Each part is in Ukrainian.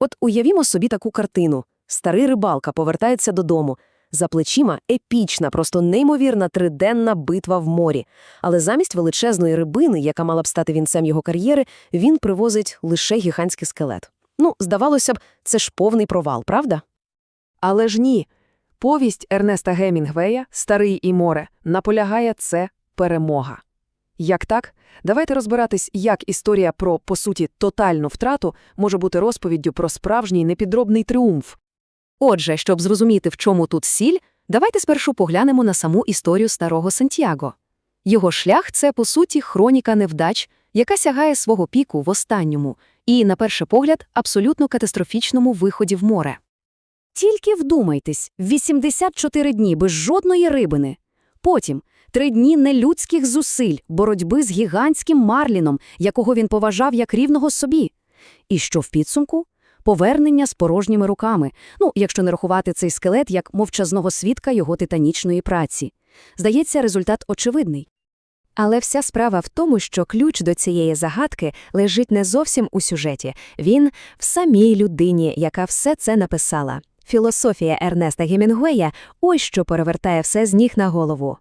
От уявімо собі таку картину. Старий рибалка повертається додому. За плечима епічна, просто неймовірна триденна битва в морі. Але замість величезної рибини, яка мала б стати вінцем його кар'єри, він привозить лише гігантський скелет. Ну, здавалося б, це ж повний провал, правда? Але ж ні. Повість Ернеста Гемінгвея «Старий і море» наполягає це перемога. Як так? Давайте розбиратись, як історія про, по суті, тотальну втрату може бути розповіддю про справжній непідробний тріумф. Отже, щоб зрозуміти, в чому тут сіль, давайте спершу поглянемо на саму історію старого Сантьяго. Його шлях це, по суті, хроніка невдач, яка сягає свого піку в останньому і, на перший погляд, абсолютно катастрофічному виході в море. Тільки вдумайтесь, 84 дні без жодної рибини. Потім три дні нелюдських зусиль, боротьби з гігантським марліном, якого він поважав як рівного собі. І що в підсумку? Повернення з порожніми руками, ну, якщо не рахувати цей скелет як мовчазного свідка його титанічної праці. Здається, результат очевидний. Але вся справа в тому, що ключ до цієї загадки лежить не зовсім у сюжеті, він в самій людині, яка все це написала. Філософія Ернеста Гемінгуея – ось що перевертає все з ніг на голову.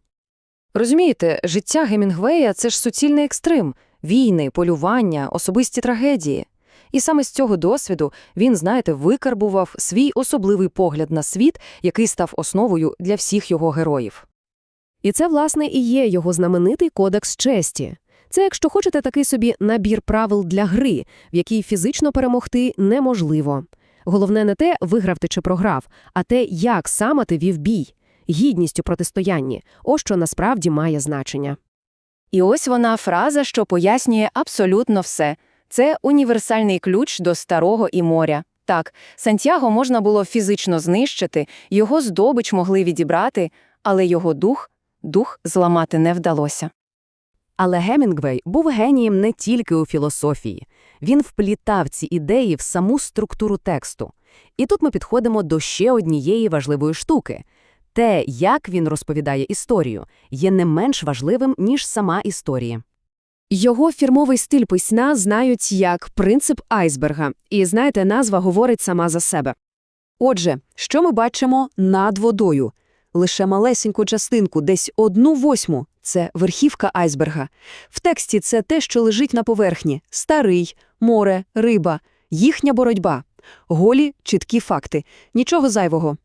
Розумієте, життя Гемінгвея – це ж суцільний екстрим – війни, полювання, особисті трагедії. І саме з цього досвіду він, знаєте, викарбував свій особливий погляд на світ, який став основою для всіх його героїв. І це, власне, і є його знаменитий кодекс честі. Це, якщо хочете, такий собі набір правил для гри, в якій фізично перемогти неможливо. Головне не те, виграв ти чи програв, а те, як саме ти вів бій. Гідність у протистоянні – ось що насправді має значення. І ось вона фраза, що пояснює абсолютно все. Це універсальний ключ до старого і моря. Так, Сантьяго можна було фізично знищити, його здобич могли відібрати, але його дух, дух зламати не вдалося. Але Гемінгвей був генієм не тільки у філософії. Він вплітав ці ідеї в саму структуру тексту. І тут ми підходимо до ще однієї важливої штуки. Те, як він розповідає історію, є не менш важливим, ніж сама історія. Його фірмовий стиль письма знають як принцип айсберга, і знаєте, назва говорить сама за себе. Отже, що ми бачимо над водою? Лише малесеньку частинку, десь одну восьму – це верхівка айсберга. В тексті це те, що лежить на поверхні – старий, море, риба, їхня боротьба. Голі, чіткі факти. Нічого зайвого.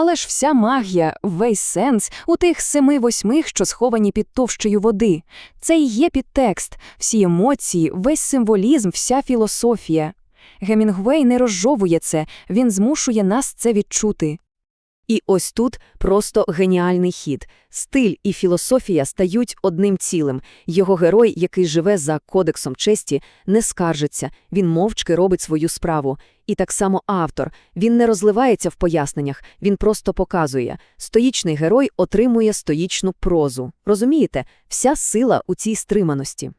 Але ж вся магія, весь сенс у тих семи восьмих, що сховані під товщею води. Це і є підтекст, всі емоції, весь символізм, вся філософія. Гемінгвей не розжовує це, він змушує нас це відчути. І ось тут просто геніальний хід. Стиль і філософія стають одним цілим. Його герой, який живе за кодексом честі, не скаржиться, він мовчки робить свою справу. І так само автор. Він не розливається в поясненнях, він просто показує. Стоїчний герой отримує стоїчну прозу. Розумієте? Вся сила у цій стриманості.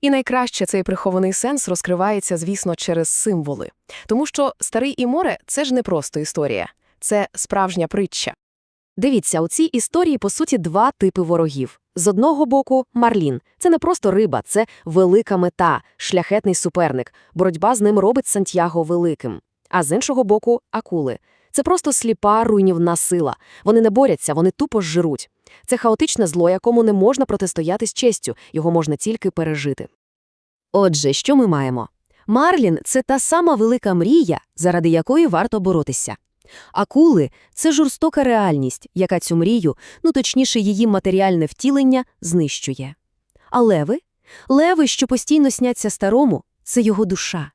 І найкраще цей прихований сенс розкривається, звісно, через символи. Тому що старий і море це ж не просто історія, це справжня притча. Дивіться, у цій історії, по суті, два типи ворогів. З одного боку, Марлін. Це не просто риба, це велика мета, шляхетний суперник. Боротьба з ним робить Сантьяго великим. А з іншого боку, акули. Це просто сліпа руйнівна сила. Вони не борються, вони тупо жируть. Це хаотичне зло, якому не можна протистояти з честю, його можна тільки пережити. Отже, що ми маємо? Марлін – це та сама велика мрія, заради якої варто боротися. Акули – це жорстока реальність, яка цю мрію, ну точніше її матеріальне втілення, знищує. А леви? Леви, що постійно сняться старому, це його душа.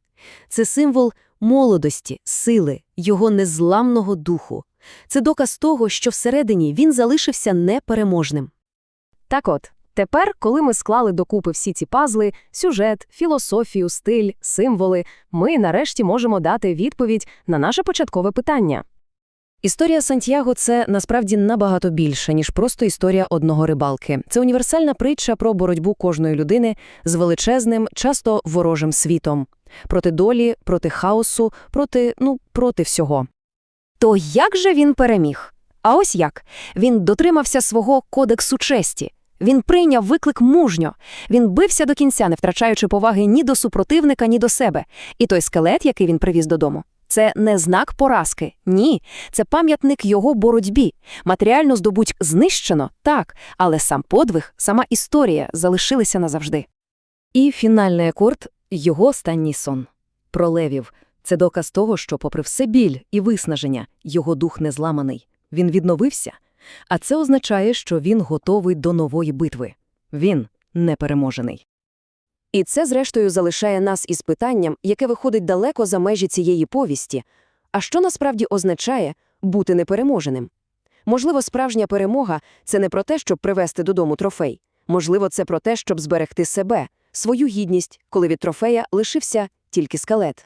Це символ молодості, сили, його незламного духу. Це доказ того, що всередині він залишився непереможним. Так от, тепер, коли ми склали докупи всі ці пазли, сюжет, філософію, стиль, символи, ми нарешті можемо дати відповідь на наше початкове питання. Історія Сантьяго – це насправді набагато більше, ніж просто історія одного рибалки. Це універсальна притча про боротьбу кожної людини з величезним, часто ворожим світом. Проти долі, проти хаосу, проти, ну, проти всього. То як же він переміг? А ось як. Він дотримався свого кодексу честі. Він прийняв виклик мужньо. Він бився до кінця, не втрачаючи поваги ні до супротивника, ні до себе. І той скелет, який він привіз додому, це не знак поразки. Ні, це пам'ятник його боротьбі. Матеріально здобуть знищено, так, але сам подвиг, сама історія залишилися назавжди. І фінальний акорд – його останній сон. Про левів – це доказ того, що попри все біль і виснаження, його дух не зламаний. Він відновився. А це означає, що він готовий до нової битви. Він непереможений. І це, зрештою, залишає нас із питанням, яке виходить далеко за межі цієї повісті. А що насправді означає бути непереможеним? Можливо, справжня перемога – це не про те, щоб привезти додому трофей. Можливо, це про те, щоб зберегти себе, свою гідність, коли від трофея лишився тільки скелет.